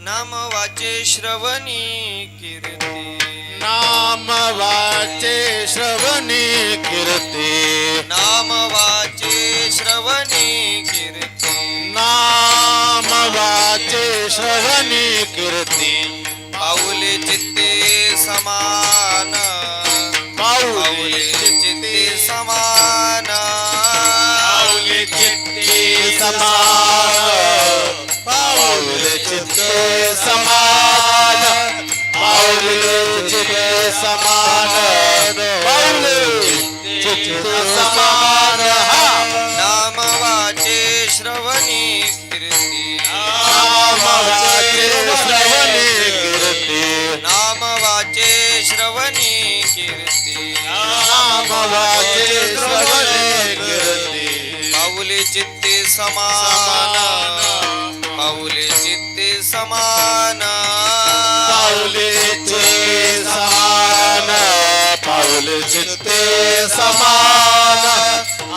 नाम वाचे श्रवणी कीर्ती. नाम वाचे श्रवणी कीर्ती. नाम वाचे श्रवणी कीर्ती. नाम वाचे श्रवणी कीर्ती. पाऊले चित्ते समान. पाऊले चित्ते समान. पाऊले चित्ते समान. चित्ते समान पाऊले चित्ते समान पाऊले चित्ते समान नाम वाचे श्रवणी कीर्ती. नाम वाचे श्रवणी कीर्ती. नाम वाचे श्रवणी कीर्ती. नाम वाचे श्रवणी कीर्ती. चित्ते समान चित्ते समान। पाऊलेचे समान पाऊले चित्ते समान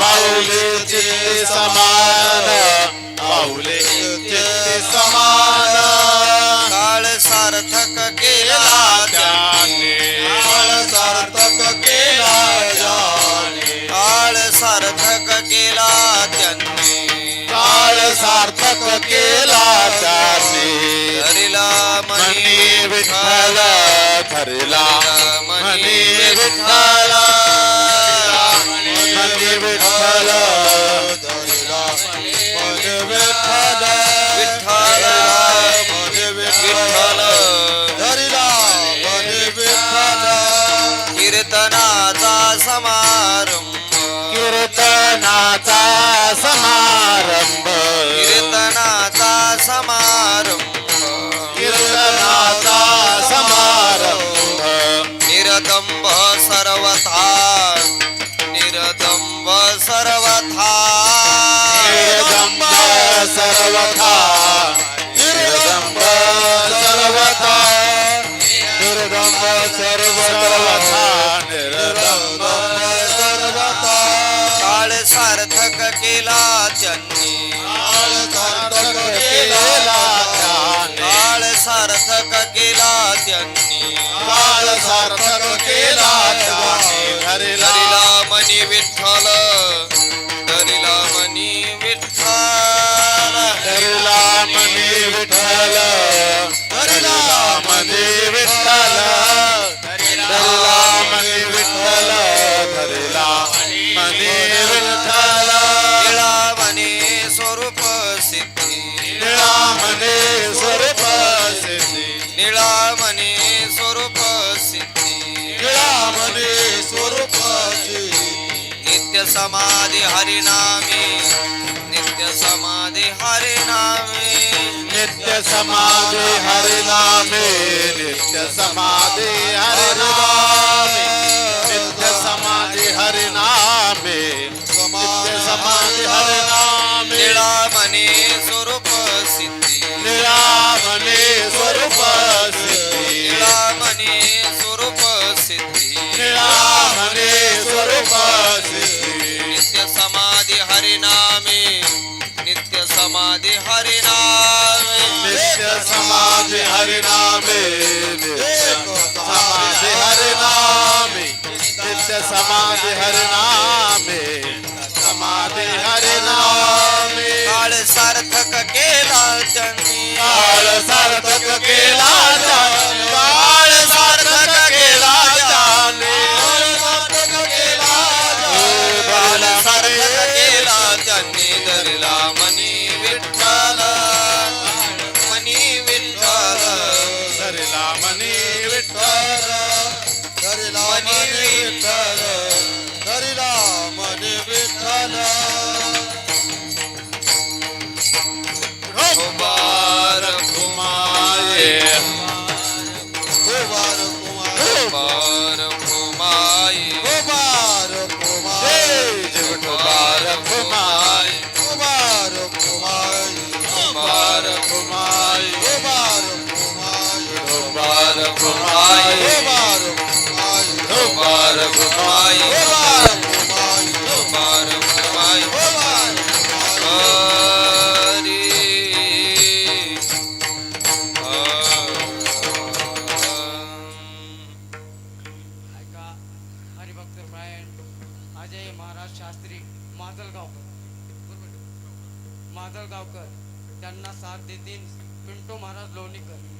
पाऊलेचे समान पाऊले चित्ते समान. काळ सार्थक केला त्याने. काळ सार्थक केला जाणे काळ सार्थक केला त्यांनी. काळ सार्थक केला त्याने. मनी विठ्ठल धरला. मनी विठ्ठल. सर्वथा समाधि हरिनामी नित्य समाधि हरिनामी नित्य समाधि हरिनामे नित्य समाधि नामे हरि नामे समाधि हरि नामे नित्य समाधि हरि नामे समाधि हरि नामे। काळ सार्थक केला जन्मी काळ सार्थक केला बरोबर माजलगावकर त्यांना साथ देतील पिंटो महाराज लोणीकर.